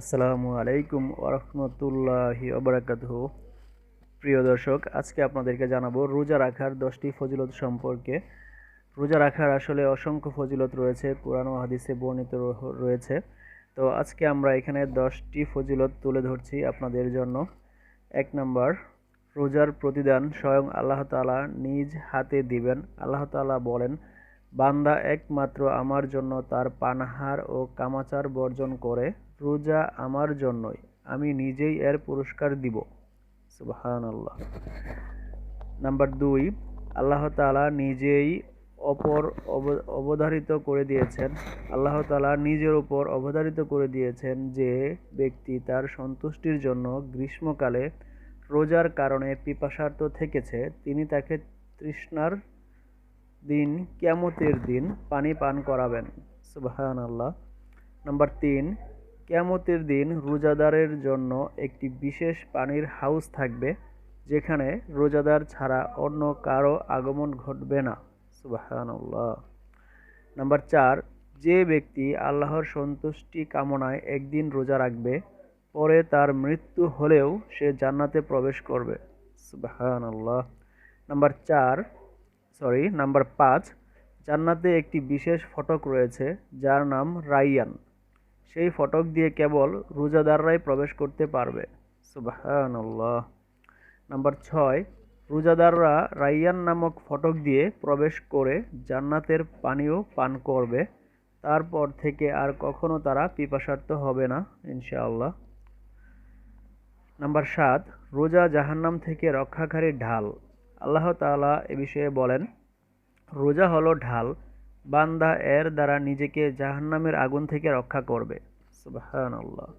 আসসালামু আলাইকুম ওরহমতুল্লাহি ওবরাকাতুহ। প্রিয় দর্শক, আজকে আপনাদেরকে জানাব রোজা রাখার দশটি ফজিলত সম্পর্কে। রোজা রাখার আসলে অসংখ্য ফজিলত রয়েছে, কোরআন হাদিসে বর্ণিত রয়েছে। তো আজকে আমরা এখানে দশটি ফজিলত তুলে ধরছি আপনাদের জন্য। এক নম্বর, রোজার প্রতিদান স্বয়ং আল্লাহ তাআলা নিজ হাতে দিবেন। আল্লাহ তাআলা বলেন বান্দা একমাত্র আমার জন্য তার পানাহার ও কামাচার বর্জন করে, রোজা আমার জন্যই। আমি নিজেই এর পুরস্কার দিব। সুবাহান আল্লাহ নাম্বার দুই, আল্লাহ তালা নিজেই অপর অব- অবধারিত করে দিয়েছেন। আল্লাহ তাআলা নিজের উপর অবধারিত করে দিয়েছেন যে ব্যক্তি তার সন্তুষ্টির জন্য গ্রীষ্মকালে রোজার কারণে পিপাসার্থ থেকেছে, তিনি তাকে তৃষ্ণার দিন, কিয়ামতের দিন পানি পান করাবেন। সুবাহান আল্লাহ নাম্বার তিন, কিয়ামতের দিন রোজাদারের জন্য একটি বিশেষ পানির হাউস থাকবে, যেখানে রোজাদার ছাড়া অন্য কারও আগমন ঘটবে না। সুবাহান আল্লাহ নাম্বার চার, যে ব্যক্তি আল্লাহর সন্তুষ্টি কামনায় একদিন রোজা রাখবে, পরে তার মৃত্যু হলেও সে জান্নাতে প্রবেশ করবে। সুবাহান আল্লাহ নাম্বার চার সরি নাম্বার পাঁচ, জান্নাতে একটি বিশেষ ফটক রয়েছে, যার নাম রাইয়ান। সেই ফটক দিয়ে কেবল রোজাদাররাই প্রবেশ করতে পারবে। সুবাহানাল্লাহ। নাম্বার ছয়, রোজাদাররা রাইয়ান নামক ফটক দিয়ে প্রবেশ করে জান্নাতের পানীয় পান করবে। তারপর থেকে আর কখনো তারা পিপাসার্থ হবে না, ইনশাআল্লাহ। নাম্বার সাত, রোজা জাহান্নাম থেকে রক্ষাকারী ঢাল। আল্লাহ তালা এ বিষয়ে বলেন, রোজা হলো ঢাল, বান্দা এর দ্বারা নিজেকে জাহান্নামের আগুন থেকে রক্ষা করবে। সুবহানাল্লাহ।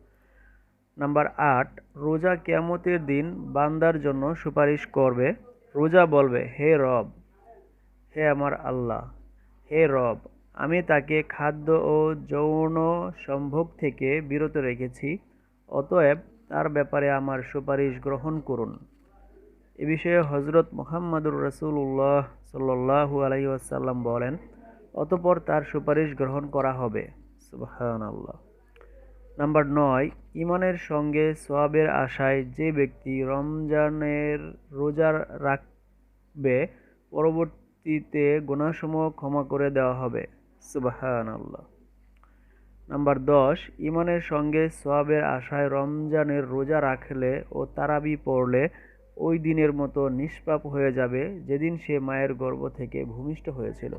নাম্বার আট, রোজা কেয়ামতের দিন বান্দার জন্য সুপারিশ করবে, রোজা বলবে, হে রব, হে আমার আল্লাহ, হে রব, আমি তাকে খাদ্য ও যৌন সম্ভোগ থেকে বিরত রেখেছি, অতএব তার ব্যাপারে আমার সুপারিশ গ্রহণ করুন। এ বিষয়ে হজরত মোহাম্মদুর রসুল্লাহ সাল্লাহু আলাই আসাল্লাম বলেন, অতপর তার সুপারিশ গ্রহণ করা হবে। সুবাহান আল্লাহ নাম্বার নয়, ইমানের সঙ্গে সোয়াবের আশায় যে ব্যক্তি রমজানের রোজা রাখবে, পরবর্তীতে গুণাসমূহ ক্ষমা করে দেওয়া হবে। সুবাহান আল্লাহ নাম্বার দশ, ইমানের সঙ্গে সোয়াবের আশায় রমজানের রোজা রাখলে ও তারাবি পড়লে ওই দিনের মতো নিষ্পাপ হয়ে যাবে যেদিন সে মায়ের গর্ভ থেকে ভূমিষ্ঠ হয়েছিল।